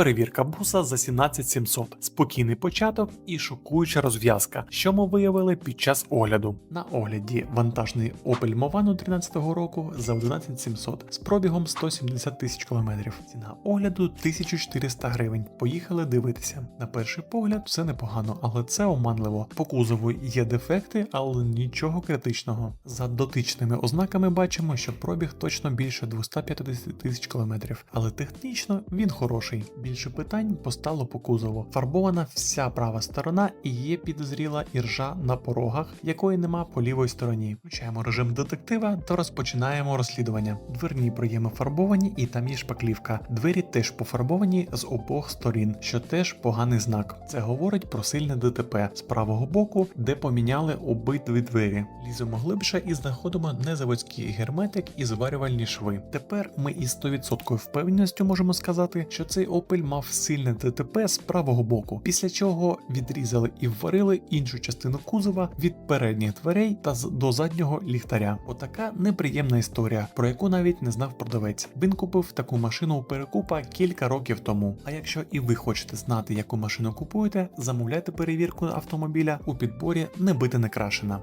перевірка буса за 17700, спокійний початок і шокуюча розв'язка, що ми виявили під час огляду. На огляді вантажний Opel Movano 13 року за 11700 з пробігом 170 тисяч кілометрів. Ціна огляду 1400 гривень. Поїхали дивитися. На перший погляд все непогано, але це оманливо. По кузову є дефекти, але нічого критичного. За дотичними ознаками бачимо, що пробіг точно більше 250 тисяч кілометрів, але технічно він хороший. Більше питань постало по кузову. Фарбована вся права сторона і є підозріла іржа на порогах, якої нема по лівій стороні. Включаємо режим детектива та розпочинаємо розслідування. Дверні проєми фарбовані і там є шпаклівка. Двері теж пофарбовані з обох сторін, що теж поганий знак. Це говорить про сильне ДТП з правого боку, де поміняли обидві двері. Ліземо глибше і знаходимо незаводський герметик і зварювальні шви. Тепер ми із 100% впевненістю можемо сказати, що цей Opel мав сильне ДТП з правого боку, після чого відрізали і вварили іншу частину кузова від передніх дверей та з- до заднього ліхтаря. Отака неприємна історія, про яку навіть не знав продавець. Він купив таку машину у перекупа кілька років тому. А якщо і ви хочете знати, яку машину купуєте, замовляйте перевірку автомобіля у підборі не бити не крашена.